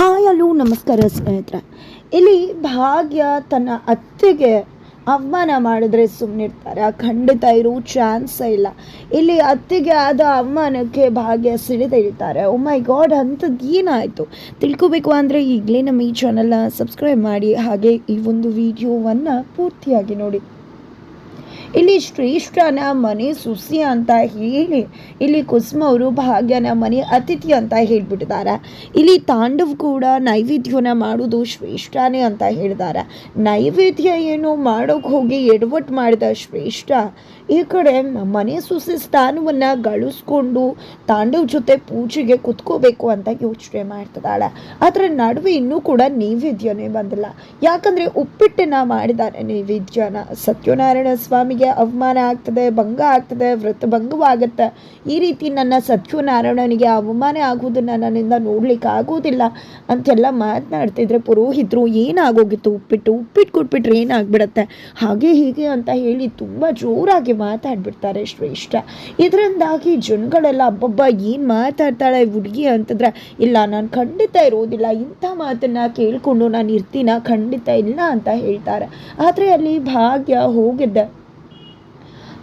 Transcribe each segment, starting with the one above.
Hi hello ನಮಸ್ಕಾರ ಸ್ನೇಹಿತರೆ. ಇಲ್ಲಿ ಭಾಗ್ಯ ತನ್ನ ಅತ್ತೆಗೆ ಅವಮಾನ ಮಾಡಿದ್ರೆ ಸುಮ್ಮನಿರ್ತಾರೆ ಖಂಡಿತ ಇರೋ ಚಾನ್ಸೇ ಇಲ್ಲ. ಇಲ್ಲಿ ಅತ್ತೆಗೆ ಆದ ಅವಮಾನಕ್ಕೆ ಭಾಗ್ಯ ಸಿಡಿದಿಡ್ತಾರೆ ಓ ಮೈ ಗಾಡ್ ಅಂಥದ್ದು ಏನಾಯಿತು? ತಿಳ್ಕೊಬೇಕು ಅಂದರೆ ಈಗಲೇ ನಮ್ಮ ಈ ಚಾನಲ್ನ ಸಬ್ಸ್ಕ್ರೈಬ್ ಮಾಡಿ. ಹಾಗೆ ಈ ಒಂದು ವಿಡಿಯೋವನ್ನು ಪೂರ್ತಿಯಾಗಿ ನೋಡಿ. ಇಲ್ಲಿ ಶ್ರೇಷ್ಠನ ಮನೆ ಸುಸಿ ಅಂತ ಹೇಳಿ, ಇಲ್ಲಿ ಕುಸುಮ ಅವರು ಭಾಗ್ಯನ ಮನೆ ಅತಿಥಿ ಅಂತ ಹೇಳ್ಬಿಟ್ಟಿದ್ದಾರೆ. ಇಲ್ಲಿ ತಾಂಡವ್ ಕೂಡ ನೈವೇದ್ಯನ ಮಾಡೋದು ಶ್ರೇಷ್ಠನೇ ಅಂತ ಹೇಳಿದ್ದಾರೆ. ನೈವೇದ್ಯ ಏನು ಮಾಡೋಕೆ ಹೋಗಿ ಎಡವಟ್ಟು ಮಾಡಿದ ಶ್ರೇಷ್ಠ, ಈ ಕಡೆ ಮನೆ ಸುಸಿ ಸ್ಥಾನವನ್ನು ಗಳಿಸ್ಕೊಂಡು ತಾಂಡವ್ ಜೊತೆ ಪೂಜೆಗೆ ಕುತ್ಕೋಬೇಕು ಅಂತ ಯೋಚನೆ ಮಾಡ್ತಿದ್ದಾಳೆ. ಅದರ ನಡುವೆ ಇನ್ನೂ ಕೂಡ ನೈವೇದ್ಯನೇ ಬಂದಿಲ್ಲ. ಯಾಕಂದರೆ ಉಪ್ಪಿಟ್ಟನ್ನ ಮಾಡಿದ್ದಾರೆ ನೈವೇದ್ಯನ ಸತ್ಯನಾರಾಯಣ ಸ್ವಾಮಿಗೆ ಅವಮಾನ ಆಗ್ತದೆ, ಭಂಗ ಆಗ್ತದೆ, ವ್ರತ ಭಂಗವಾಗುತ್ತೆ. ಈ ರೀತಿ ನನ್ನ ಸತ್ಯನಾರಾಯಣನಿಗೆ ಅವಮಾನ ಆಗುವುದನ್ನು ನನ್ನಿಂದ ನೋಡ್ಲಿಕ್ಕೆ ಆಗೋದಿಲ್ಲ ಅಂತೆಲ್ಲ ಮಾತನಾಡ್ತಿದ್ರೆ ಪುರೋಹಿತರು ಏನಾಗೋಗಿತ್ತು? ಉಪ್ಪಿಟ್ಟು ಉಪ್ಪಿಟ್ಟು ಕೊಟ್ಬಿಟ್ರೆ ಏನಾಗ್ಬಿಡತ್ತೆ? ಹಾಗೆ ಹೀಗೆ ಅಂತ ಹೇಳಿ ತುಂಬ ಜೋರಾಗಿ ಮಾತಾಡ್ಬಿಡ್ತಾರೆ ಶ್ರೇಷ್ಠ. ಇದರಿಂದಾಗಿ ಜನಗಳೆಲ್ಲ ಅಬ್ಬಬ್ಬ ಏನು ಮಾತಾಡ್ತಾಳೆ ಹುಡುಗಿ ಅಂತಂದ್ರೆ, ಇಲ್ಲ, ನಾನು ಖಂಡಿತ ಇರೋದಿಲ್ಲ. ಇಂಥ ಮಾತನ್ನ ಕೇಳಿಕೊಂಡು ನಾನು ಇರ್ತೀನ? ಖಂಡಿತ ಇಲ್ಲ ಅಂತ ಹೇಳ್ತಾರೆ. ಆದರೆ ಅಲ್ಲಿ ಭಾಗ್ಯ ಹೋಗಿದ್ದೆ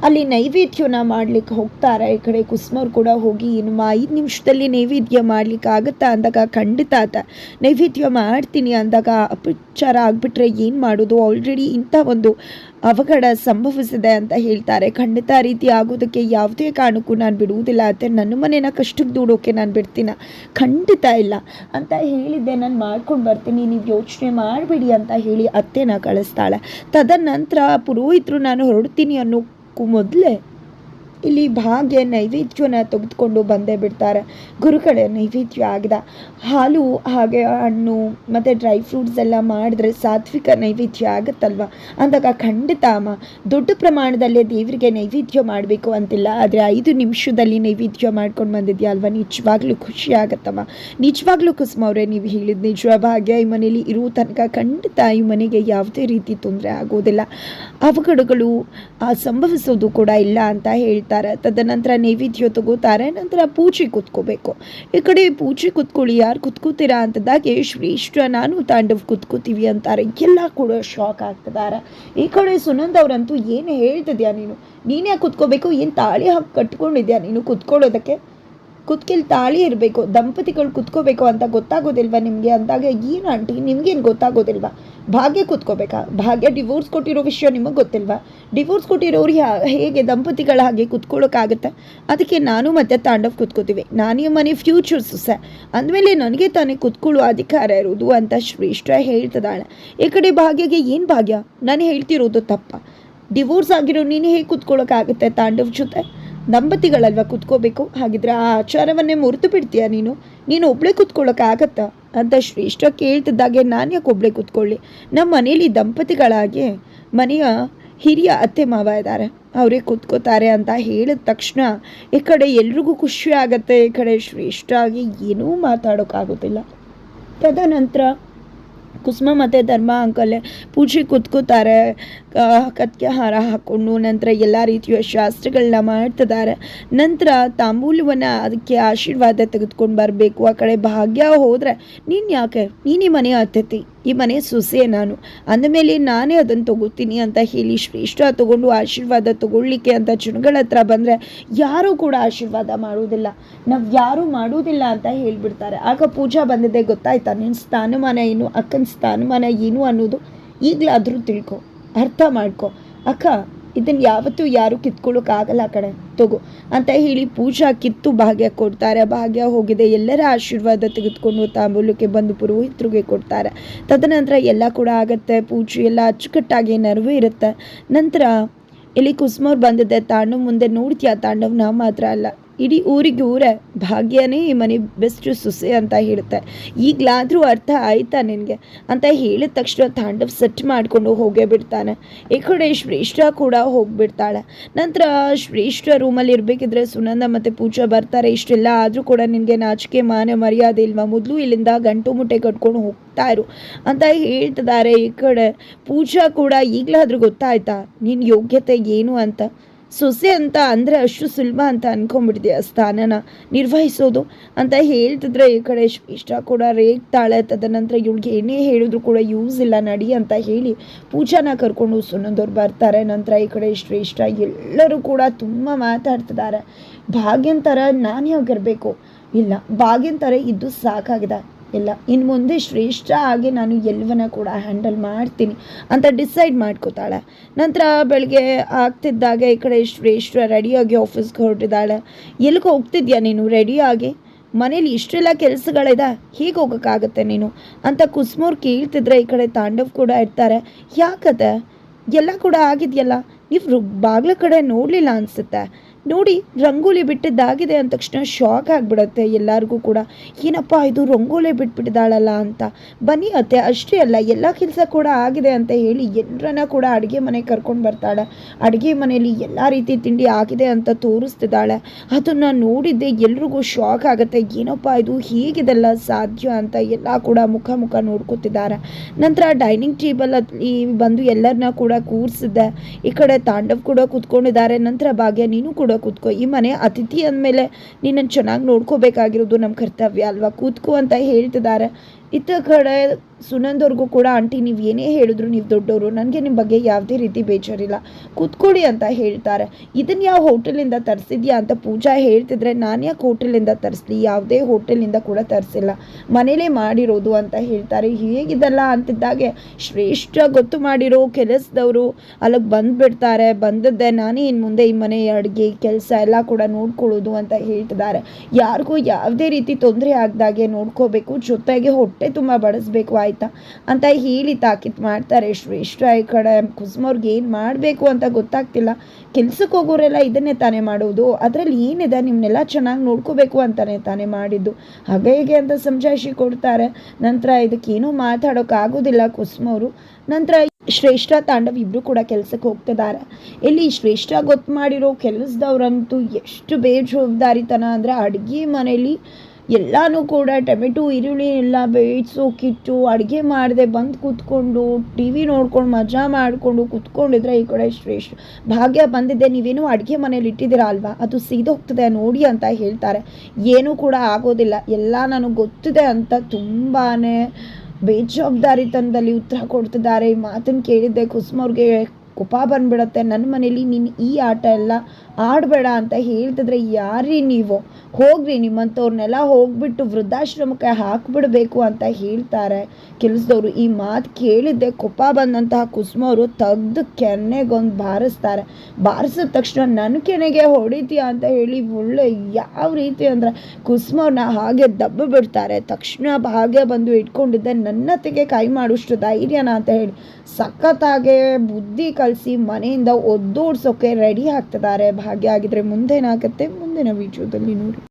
ಅಲ್ಲಿ ನೈವೇದ್ಯನ ಮಾಡ್ಲಿಕ್ಕೆ ಹೋಗ್ತಾರೆ. ಈ ಕಡೆ ಕುಸುಮವ್ರು ಕೂಡ ಹೋಗಿ ಇನ್ನು ಐದು ನಿಮಿಷದಲ್ಲಿ ನೈವೇದ್ಯ ಮಾಡ್ಲಿಕ್ಕೆ ಆಗುತ್ತಾ? ಅಂದಾಗ, ಖಂಡಿತ ಆತ. ನೈವೇದ್ಯ ಮಾಡ್ತೀನಿ. ಅಂದಾಗ, ಅಪಚಾರ ಆಗಿಬಿಟ್ರೆ ಏನು ಮಾಡೋದು? ಆಲ್ರೆಡಿ ಇಂಥ ಒಂದು ಅವಘಡ ಸಂಭವಿಸಿದೆ ಅಂತ ಹೇಳ್ತಾರೆ. ಖಂಡಿತ ರೀತಿ ಆಗೋದಕ್ಕೆ ಯಾವುದೇ ಕಾರಣಕ್ಕೂ ನಾನು ಬಿಡುವುದಿಲ್ಲ. ಅತ್ತೆ ನನ್ನ ಮನೇನ ಕಷ್ಟಕ್ಕೆ ದೂಡೋಕೆ ನಾನು ಬಿಡ್ತೀನ? ಖಂಡಿತ ಇಲ್ಲ. ಅಂತ ಹೇಳಿದ್ದೆ. ನಾನು ಮಾಡ್ಕೊಂಡು ಬರ್ತೀನಿ. ನೀವು ಯೋಚನೆ ಮಾಡಬೇಡಿ ಅಂತ ಹೇಳಿ ಅತ್ತೆನ ಕಳಿಸ್ತಾಳೆ. ತದನಂತರ ಪುರೋಹಿತರು, ನಾನು ಹೊರಡ್ತೀನಿ ಅನ್ನೋ ಮೊದಲೇ ಇಲ್ಲಿ ಭಾಗ್ಯ ನೈವೇದ್ಯನ ತೆಗೆದುಕೊಂಡು ಬಂದೇ ಬಿಡ್ತಾರೆ. ಗುರುಕಡೆ ನೈವೇದ್ಯ ಆಗದ ಹಾಲು, ಹಾಗೆ ಹಣ್ಣು, ಮತ್ತು ಡ್ರೈ ಫ್ರೂಟ್ಸ್ ಎಲ್ಲ ಮಾಡಿದ್ರೆ ಸಾತ್ವಿಕ ನೈವೇದ್ಯ ಆಗುತ್ತಲ್ವ? ಅಂದಾಗ ಖಂಡಿತ ದೊಡ್ಡ ಪ್ರಮಾಣದಲ್ಲಿ ದೇವರಿಗೆ ನೈವೇದ್ಯ ಮಾಡಬೇಕು ಅಂತಿಲ್ಲ. ಆದರೆ ಐದು ನಿಮಿಷದಲ್ಲಿ ನೈವೇದ್ಯ ಮಾಡ್ಕೊಂಡು ಬಂದಿದ್ಯಾ ಅಲ್ವಾ? ನಿಜವಾಗ್ಲೂ ಖುಷಿ ಆಗತ್ತಮ್ಮ. ನಿಜವಾಗ್ಲೂ ಕುಸುಮ ಅವರೇ, ನೀವು ಹೇಳಿದ ನಿಜ ಭಾಗ್ಯ ಈ ಮನೇಲಿ ಇರೋ ತನಕ ಖಂಡಿತ ಈ ಮನೆಗೆ ಯಾವುದೇ ರೀತಿ ತೊಂದರೆ ಆಗೋದಿಲ್ಲ. ಅವಘಡಗಳು ಸಂಭವಿಸೋದು ಕೂಡ ಇಲ್ಲ ಅಂತ ಹೇಳ್ತಾರೆ ತದನಂತರ ನೈವೇದ್ಯ ತಗೋತಾರೆ, ನಂತರ ಪೂಜೆ ಕೂತ್ಕೋಬೇಕು. ಈ ಕಡೆ ಪೂಜೆ ಕೂತ್ಕೊಳ್ಳಿ, ಯಾರು ಕೂತ್ಕೋತೀರಾ ಅಂತದಾಗೆ ಶ್ರೇಷ್ಠ ನಾನು ತಾಂಡವ್ ಕೂತ್ಕೋತೀವಿ ಅಂತಾರೆ. ಎಲ್ಲ ಕೂಡ ಶಾಕ್ ಆಗ್ತಿದ್ದಾರೆ ಈ ಕಡೆ ಸುನಂದ್ ಅವರಂತೂ ಏನು ಹೇಳ್ತಿದ್ಯಾ ನೀನು? ನೀನೇ ಕೂತ್ಕೋಬೇಕು? ಏನು ತಾಳಿ ಹಾಕಿ ಕಟ್ಕೊಂಡಿದ್ಯಾ ನೀನು ಕೂತ್ಕೊಳ್ಳೋದಕ್ಕೆ? ಕುತ್ಕಿಲ್ ತಾಳಿ ಇರಬೇಕು, ದಂಪತಿಗಳು ಕುತ್ಕೋಬೇಕು ಅಂತ ಗೊತ್ತಾಗೋದಿಲ್ವಾ ನಿಮಗೆ? ಅಂದಾಗ ಏನು ಆಂಟಿ? ನಿಮ್ಗೇನು ಗೊತ್ತಾಗೋದಿಲ್ವಾ? ಭಾಗ್ಯ ಕುತ್ಕೋಬೇಕಾ? ಭಾಗ್ಯ ಡಿವೋರ್ಸ್ ಕೊಟ್ಟಿರೋ ವಿಷಯ ನಿಮಗೆ ಗೊತ್ತಿಲ್ವಾ? ಡಿವೋರ್ಸ್ ಕೊಟ್ಟಿರೋರು ಹೇಗೆ ದಂಪತಿಗಳ ಹಾಗೆ ಕೂತ್ಕೊಳ್ಳೋಕ್ಕಾಗತ್ತೆ ಅದಕ್ಕೆ ನಾನು ಮತ್ತೆ ತಾಂಡವ್ ಕುತ್ಕೋತೀವಿ. ನಾನೇ ಮನೆ ಫ್ಯೂಚರ್ಸು ಸಹ ಅಂದಮೇಲೆ ನನಗೆ ತಾನೇ ಕುತ್ಕೊಳ್ಳೋ ಅಧಿಕಾರ ಇರೋದು ಅಂತ ಶ್ರೇಷ್ಠ ಹೇಳ್ತದಾಳೆ. ಈ ಕಡೆ ಭಾಗ್ಯಗೆ ಏನು ಭಾಗ್ಯ? ನಾನು ಹೇಳ್ತಿರೋದು ತಪ್ಪ. ಡಿವೋರ್ಸ್ ಆಗಿರೋ ನೀನು ಹೇಗೆ ಕುತ್ಕೊಳ್ಳೋಕ್ಕಾಗುತ್ತೆ ತಾಂಡವ್ ಜೊತೆ? ದಂಪತಿಗಳಲ್ವ ಕುತ್ಕೋಬೇಕು? ಹಾಗಿದ್ರೆ ಆ ಆಚಾರವನ್ನೇ ಮುರಿದು ಬಿಡ್ತೀಯ ನೀನು? ನೀನು ಒಬ್ಳೆ ಕುತ್ಕೊಳ್ಳೋಕ್ಕಾಗತ್ತಾ ಅಂತ ಶ್ರೇಷ್ಠ ಕೇಳ್ತಿದ್ದಾಗೆ ನಾನು ಯಾಕೆ ಒಬ್ಳೆ ಕುತ್ಕೊಳ್ಳಿ? ನಮ್ಮ ಮನೇಲಿ ದಂಪತಿಗಳಾಗಿ ಮನೆಯ ಹಿರಿಯ ಅತ್ತೆ ಮಾವ ಇದ್ದಾರೆ ಅವರೇ ಕೂತ್ಕೋತಾರೆ ಅಂತ ಹೇಳಿದ ತಕ್ಷಣ ಈ ಕಡೆ ಎಲ್ರಿಗೂ ಖುಷಿ ಆಗುತ್ತೆ. ಈ ಕಡೆ ಶ್ರೇಷ್ಠ ಆಗಿ ಏನೂ ಮಾತಾಡೋಕ್ಕಾಗೋದಿಲ್ಲ ತದನಂತರ ಕುಸುಮ ಮತ್ತು ಧರ್ಮ ಅಂಕಲ್ಲೇ ಪೂಜೆ ಕೂತ್ಕೋತಾರೆ ಕತ್ತಿಗೆ ಹಾರ ಹಾಕ್ಕೊಂಡು ನಂತರ ಎಲ್ಲ ರೀತಿಯ ಶಾಸ್ತ್ರಗಳನ್ನ ಮಾಡ್ತಿದ್ದಾರೆ. ನಂತರ ತಾಂಬೂಲವನ್ನು ಅದಕ್ಕೆ ಆಶೀರ್ವಾದ ತೆಗೆದುಕೊಂಡು ಬರಬೇಕು. ಆ ಕಡೆ ಭಾಗ್ಯ ಹೋದರೆ ನೀನು ಯಾಕೆ? ನೀನೇ ಮನೆ ಅತಿಥಿ ಈ ಮನೆ ಸೊಸೆ ನಾನು. ಅಂದಮೇಲೆ ನಾನೇ ಅದನ್ನು ತಗೋತೀನಿ ಅಂತ ಹೇಳಿ ಶ್ರೇಷ್ಠ ತಗೊಂಡು ಆಶೀರ್ವಾದ ತಗೊಳ್ಳಿಕ್ಕೆ ಅಂತ ಜನಗಳ ಹತ್ರ ಬಂದರೆ ಯಾರೂ ಕೂಡ ಆಶೀರ್ವಾದ ಮಾಡುವುದಿಲ್ಲ. ನಾವು ಯಾರೂ ಮಾಡುವುದಿಲ್ಲ ಅಂತ ಹೇಳಿಬಿಡ್ತಾರೆ. ಆಗ ಪೂಜಾ ಬಂದಿದೆ, ಗೊತ್ತಾಯ್ತಾ? ನಿನ್ನ ಸ್ಥಾನಮಾನ ಏನು? ಅಕ್ಕನ ಸ್ಥಾನಮಾನ ಏನು ಅನ್ನೋದು ಈಗಲಾದರೂ ತಿಳ್ಕೊ. ಅರ್ಥ ಮಾಡ್ಕೊ. ಅಕ್ಕ ಇದನ್ನು ಯಾವತ್ತೂ ಯಾರೂ ಕಿತ್ಕೊಳ್ಳೋಕ್ಕಾಗಲ್ಲ ಕಡೆ ತಗೋ, ಅಂತ ಹೇಳಿ ಪೂಜಾ ಕಿತ್ತು ಭಾಗ್ಯ ಕೊಡ್ತಾರೆ. ಭಾಗ್ಯ ಹೋಗಿದೆ. ಎಲ್ಲರ ಆಶೀರ್ವಾದ ತೆಗೆದುಕೊಂಡು ತಾಂಬೂಲಕ್ಕೆ ಬಂದು ಪುರೋಹಿತರಿಗೆ ಕೊಡ್ತಾರೆ. ತದನಂತರ ಎಲ್ಲ ಕೂಡ ಆಗುತ್ತೆ. ಪೂಜೆ ಎಲ್ಲ ಅಚ್ಚುಕಟ್ಟಾಗಿ ನೆರವೇರುತ್ತೆ ನಂತರ ಇಲ್ಲಿ ಕುಸುಮವ್ರು ಬಂದಿದ್ದೆ ತಾಂಡವ್ ಮುಂದೆ ನೋಡ್ತೀಯ ತಾಂಡವ್ನ? ಮಾತ್ರ ಅಲ್ಲ. ಇಡೀ ಊರಿಗೆ ಊರೇ ಭಾಗ್ಯನೇ ಈ ಮನೆ ಬೆಸ್ಟ್ ಸೊಸೆ ಅಂತ ಹೇಳುತ್ತೆ ಈಗಲಾದರೂ ಅರ್ಥ ಆಯ್ತಾ ನಿನಗೆ? ಅಂತ ಹೇಳಿದ ತಕ್ಷಣ ತಾಂಡವ್ ಸೆಟ್ ಮಾಡಿಕೊಂಡು ಹೋಗೇ ಬಿಡ್ತಾನೆ. ಈ ಕಡೆ ಶ್ರೇಷ್ಠ ಕೂಡ ಹೋಗಿಬಿಡ್ತಾಳೆ. ನಂತರ ಶ್ರೇಷ್ಠ ರೂಮಲ್ಲಿ ಇರಬೇಕಿದ್ರೆ ಸುನಂದ ಮತ್ತು ಪೂಜಾ ಬರ್ತಾರೆ. ಇಷ್ಟೆಲ್ಲ ಆದರೂ ಕೂಡ ನಿನಗೆ ನಾಚಿಕೆ, ಮಾನ, ಮರ್ಯಾದೆ ಇಲ್ವಾ? ಮೊದಲು ಇಲ್ಲಿಂದ ಗಂಟು ಮುಟ್ಟೆ ಕಟ್ಕೊಂಡು ಹೋಗ್ತಾ ಇರು ಅಂತ ಹೇಳ್ತಿದ್ದಾರೆ ಈ ಕಡೆ. ಪೂಜಾ ಕೂಡ ಈಗಲಾದರೂ ಗೊತ್ತಾಯ್ತಾ? ನಿನ್ನ ಯೋಗ್ಯತೆ ಏನು ಅಂತ? ಸೊಸೆ ಅಂತ ಅಂದರೆ ಅಷ್ಟು ಸುಲಭ ಅಂತ ಅನ್ಕೊಂಡ್ಬಿಟ್ಟಿದೆ ಆ ಸ್ಥಾನನ. ನಿರ್ವಹಿಸೋದು ಅಂತ ಹೇಳ್ತಿದ್ರೆ ಈ ಕಡೆ ಇಷ್ಟ ಕೂಡ ರೇಗ್ತಾಳೆ ತದನಂತರ ಇವಳಿಗೆ ಏನೇ ಹೇಳಿದ್ರು ಕೂಡ ಯೂಸ್ ಇಲ್ಲ, ನಡಿ ಅಂತ ಹೇಳಿ ಪೂಜಾನ ಕರ್ಕೊಂಡು ಸುನಂದವ್ರು ಬರ್ತಾರೆ. ನಂತರ ಈ ಕಡೆ ಶ್ರೇಷ್ಠ ಎಲ್ಲರೂ ಕೂಡ ತುಂಬ ಮಾತಾಡ್ತಿದ್ದಾರೆ ಭಾಗ್ಯಂತರ ನಾನು ಯಾವಾಗಿರಬೇಕು ಇಲ್ಲ, ಭಾಗ್ಯಂತರ ಇದ್ದು ಸಾಕಾಗಿದೆ. ಇಲ್ಲ. ಇನ್ನು ಮುಂದೆ ಶ್ರೇಷ್ಠ ಆಗಿ ನಾನು ಎಲ್ಲವನ್ನ ಕೂಡ ಹ್ಯಾಂಡಲ್ ಮಾಡ್ತೀನಿ ಅಂತ ಡಿಸೈಡ್ ಮಾಡ್ಕೋತಾಳೆ. ನಂತರ ಬೆಳಗ್ಗೆ ಆಗ್ತಿದ್ದಾಗ ಈ ಕಡೆ ಶ್ರೇಷ್ಠ ರೆಡಿಯಾಗಿ ಆಫೀಸ್ಗೆ ಹೊರಟಿದ್ದಾಳೆ. ಎಲ್ಲಿಗೆ ಹೋಗ್ತಿದ್ಯಾ ನೀನು ರೆಡಿಯಾಗಿ ಮನೇಲಿ ಇಷ್ಟೆಲ್ಲ ಕೆಲಸಗಳಿದೆ? ಹೀಗೆ ಹೋಗೋಕ್ಕಾಗತ್ತೆ ನೀನು? ಅಂತ ಕುಸ್ಮೂರ್ ಕೇಳ್ತಿದ್ರೆ ಈ ಕಡೆ ತಾಂಡವ್ ಕೂಡ ಇರ್ತಾರೆ. ಯಾಕತ್ತೆ ಎಲ್ಲ ಕೂಡ ಆಗಿದೆಯಲ್ಲ? ನೀವು ಬಾಗ್ಲ ಕಡೆ ನೋಡಲಿಲ್ಲ ಅನಿಸುತ್ತೆ. ನೋಡಿ, ರಂಗೋಲಿ ಬಿಟ್ಟಿದ್ದಾಗಿದೆ ಅಂದ ತಕ್ಷಣ ಶಾಕ್ ಆಗಿಬಿಡುತ್ತೆ. ಎಲ್ಲರಿಗೂ ಕೂಡ, ಏನಪ್ಪ ಇದು ರಂಗೋಲಿ ಬಿಟ್ಬಿಟ್ಟಿದ್ದಾಳಲ್ಲ ಅಂತ? ಬನ್ನಿ ಅತ್ತೆ, ಅಷ್ಟೇ ಅಲ್ಲ, ಎಲ್ಲ ಕೆಲಸ ಕೂಡ ಆಗಿದೆ ಅಂತ ಹೇಳಿ ಎಲ್ಲರನ್ನ ಕೂಡ ಅಡುಗೆ ಮನೆಗೆ ಕರ್ಕೊಂಡು ಬರ್ತಾಳೆ. ಅಡುಗೆ ಮನೆಯಲ್ಲಿ ಎಲ್ಲ ರೀತಿ ತಿಂಡಿ ಆಗಿದೆ ಅಂತ ತೋರಿಸ್ತಿದ್ದಾಳೆ. ಅದನ್ನು ನೋಡಿದ್ದೆ ಎಲ್ರಿಗೂ ಶಾಕ್ ಆಗುತ್ತೆ. ಏನಪ್ಪ ಇದು? ಹೀಗಿದೆಲ್ಲ ಸಾಧ್ಯ? ಅಂತ ಎಲ್ಲ ಕೂಡ ಮುಖ ಮುಖ ನೋಡ್ಕೊತಿದ್ದಾರೆ. ನಂತರ ಡೈನಿಂಗ್ ಟೇಬಲ್ ಅಲ್ಲಿ ಬಂದು ಎಲ್ಲರನ್ನ ಕೂಡ ಕೂರಿಸಿದ್ದೆ. ಈ ಕಡೆ ತಾಂಡವ್ ಕೂಡ ಕೂತ್ಕೊಂಡಿದ್ದಾರೆ. ನಂತರ ಭಾಗ್ಯ, ನೀನು ಕೂಡ. ಕೂತ್ಕೋ, ಈ ಮನೆ ಅತಿಥಿ ಅಂದಮೇಲೆ ನಿನ್ನನ್ನು ಚೆನ್ನಾಗಿ ನೋಡ್ಕೋಬೇಕಾಗಿರೋದು ನಮ್ಮ ಕರ್ತವ್ಯ ಅಲ್ವಾ? ಕೂತ್ಕೋ ಅಂತ ಹೇಳ್ತಿದ್ದಾರೆ. ಇತ್ತ ಕಡೆ ಸುನಂದವ್ರಿಗೂ ಕೂಡ, ಆಂಟಿ, ನೀವು ಏನೇ ಹೇಳಿದ್ರು ನೀವು ದೊಡ್ಡವರು, ನನಗೆ ನಿಮ್ಮ ಬಗ್ಗೆ ಯಾವುದೇ ರೀತಿ ಬೇಜಾರಿಲ್ಲ. ಕೂತ್ಕೊಳ್ಳಿ ಅಂತ ಹೇಳ್ತಾರೆ. ಇದನ್ನು ಯಾವ ಹೋಟೆಲಿಂದ ತರಿಸಿದ್ಯಾ ಅಂತ ಪೂಜಾ ಹೇಳ್ತಿದ್ರೆ, ನಾನು ಯಾಕೆ ಹೋಟೆಲಿಂದ ತರಿಸ್ಲಿ? ಯಾವುದೇ ಹೋಟೆಲಿಂದ ಕೂಡ ತರಿಸಿಲ್ಲ. ಮನೇಲೇ ಮಾಡಿರೋದು ಅಂತ ಹೇಳ್ತಾರೆ. ಹೇಗಿದಲ್ಲ ಅಂತಿದ್ದಾಗೆ, ಶ್ರೇಷ್ಠ ಗೊತ್ತು ಮಾಡಿರೋ ಕೆಲಸದವರು ಅಲ್ಲಿಗೆ ಬಂದುಬಿಡ್ತಾರೆ. ಬಂದದ್ದೇ ನಾನೇ ಇನ್ನು ಮುಂದೆ ಈ ಮನೆ ಅಡುಗೆ, ಕೆಲಸ ಎಲ್ಲ ಕೂಡ ನೋಡ್ಕೊಳ್ಳೋದು ಅಂತ ಹೇಳ್ತಿದ್ದಾರೆ. ಯಾರಿಗೂ ಯಾವುದೇ ರೀತಿ ತೊಂದರೆ ಆಗದಾಗೆ ನೋಡ್ಕೋಬೇಕು. ಜೊತೆಗೆ ಹೊಟ್ಟೆ ತುಂಬ ಬಡಿಸ್ಬೇಕು. ಆಯಿತಾ? ಅಂತ ಹೇಳಿ ತಾಕಿತ್ ಮಾಡ್ತಾರೆ. ಶ್ರೇಷ್ಠ ಈ ಕಡೆ ಕುಸುಮವ್ರಿಗೆ ಏನು ಮಾಡಬೇಕು ಅಂತ ಗೊತ್ತಾಗ್ತಿಲ್ಲ. ಕೆಲ್ಸಕ್ಕೆ ಹೋಗೋರೆಲ್ಲ ಇದನ್ನೇ ತಾನೇ ಮಾಡೋದು. ಅದರಲ್ಲಿ ಏನಿದೆ? ನಿಮ್ಮನ್ನೆಲ್ಲ ಚೆನ್ನಾಗಿ ನೋಡ್ಕೋಬೇಕು ಅಂತಾನೆ ತಾನೇ ಮಾಡಿದ್ದು. ಹಾಗೆ ಹೀಗೆ ಅಂತ ಸಂಜಾಯಿಸಿ ಕೊಡ್ತಾರೆ. ನಂತರ ಇದಕ್ಕೇನೂ ಮಾತಾಡೋಕ್ಕಾಗೋದಿಲ್ಲ ಕುಸುಮವರು ನಂತರ ಶ್ರೇಷ್ಠ ತಾಂಡವ್ ಇಬ್ಬರು ಕೂಡ ಕೆಲಸಕ್ಕೆ ಹೋಗ್ತಿದ್ದಾರೆ. ಇಲ್ಲಿ ಶ್ರೇಷ್ಠ ಗೊತ್ತು ಮಾಡಿರೋ ಕೆಲಸದವ್ರಂತೂ ಎಷ್ಟು ಬೇಜವಾಬ್ದಾರಿತನ ಅಂದರೆ ಅಡುಗೆ ಮನೇಲಿ ಎಲ್ಲನೂ ಕೂಡ ಟೊಮೆಟೊ, ಈರುಳ್ಳಿ ಎಲ್ಲ ಬೇಯಿಸೋಕಿಟ್ಟು ಅಡುಗೆ ಮಾಡದೆ ಬಂದು ಕೂತ್ಕೊಂಡು, ಟಿ ವಿ ನೋಡ್ಕೊಂಡು, ಮಜಾ ಮಾಡಿಕೊಂಡು ಕೂತ್ಕೊಂಡಿದ್ರೆ ಈ ಕಡೆ ಶ್ರೇಷ್ಠ ಭಾಗ್ಯ ಬಂದಿದ್ದೆ ನೀವೇನು ಅಡುಗೆ ಮನೇಲಿ ಇಟ್ಟಿದ್ದೀರಾ ಅಲ್ವಾ? ಅದು ಸೀದೋಗ್ತದೆ ನೋಡಿ ಅಂತ ಹೇಳ್ತಾರೆ. ಏನೂ ಕೂಡ ಆಗೋದಿಲ್ಲ. ಎಲ್ಲ ನನಗೆ ಗೊತ್ತಿದೆ ಅಂತ ತುಂಬಾ ಬೇಜವಾಬ್ದಾರಿತನದಲ್ಲಿ ಉತ್ತರ ಕೊಡ್ತಿದ್ದಾರೆ. ಈ ಮಾತನ್ನು ಕೇಳಿದ್ದೆ ಕುಸುಮವ್ರಿಗೆ ಕೋಪ ಬಂದ್ಬಿಡತ್ತೆ. ನನ್ನ ಮನೇಲಿ ನೀನು ಈ ಆಟ ಎಲ್ಲ ಆಡಬೇಡ ಅಂತ ಹೇಳ್ತಿದ್ರೆ ಯಾರೀ ನೀವು? ಹೋಗ್ರಿ ನಿಮ್ಮಂಥವ್ರನ್ನೆಲ್ಲ ಹೋಗ್ಬಿಟ್ಟು ವೃದ್ಧಾಶ್ರಮಕ್ಕೆ ಹಾಕಿಬಿಡಬೇಕು ಅಂತ ಹೇಳ್ತಾರೆ. ಕೆಲಸದವರು ಈ ಮಾತು ಕೇಳಿದ್ದೆ, ಕೋಪ ಬಂದಂತಹ ಕುಸುಮವರು ತೆಗ್ದು ಕೆನ್ನೆಗೊಂದು ಬಾರಿಸ್ತಾರೆ. ಬಾರಿಸಿದ ತಕ್ಷಣ ನನ್ನ ಕೆನೆಗೆ ಹೊಡಿತೀಯ ಅಂತ ಹೇಳಿ ಒಳ್ಳೆ ಯಾವ ರೀತಿ ಅಂದರೆ ಕುಸುಮವ್ರನ್ನ ಹಾಗೆ ದಬ್ಬ ಬಿಡ್ತಾರೆ. ತಕ್ಷಣ ಹಾಗೆ ಬಂದು ಇಟ್ಕೊಂಡಿದ್ದೆ, ನನ್ನತ್ತಿಗೆ ಕೈ ಮಾಡೋಷ್ಟು ಧೈರ್ಯನ ಅಂತ ಹೇಳಿ. ಸಖತ್ತಾಗೆ ಬುದ್ಧಿ ಕಲಿಸಿ ಮನೆಯಿಂದ ಒದ್ದೋಡ್ಸೋಕೆ ರೆಡಿ ಆಗ್ತಿದ್ದಾರೆ. ಭಾಗ್ಯ ಆಗಿದ್ರೆ ಮುಂದೇನಾಗುತ್ತೆ? ಮುಂದಿನ ವಿಡಿಯೋದಲ್ಲಿ ನೋಡಿ.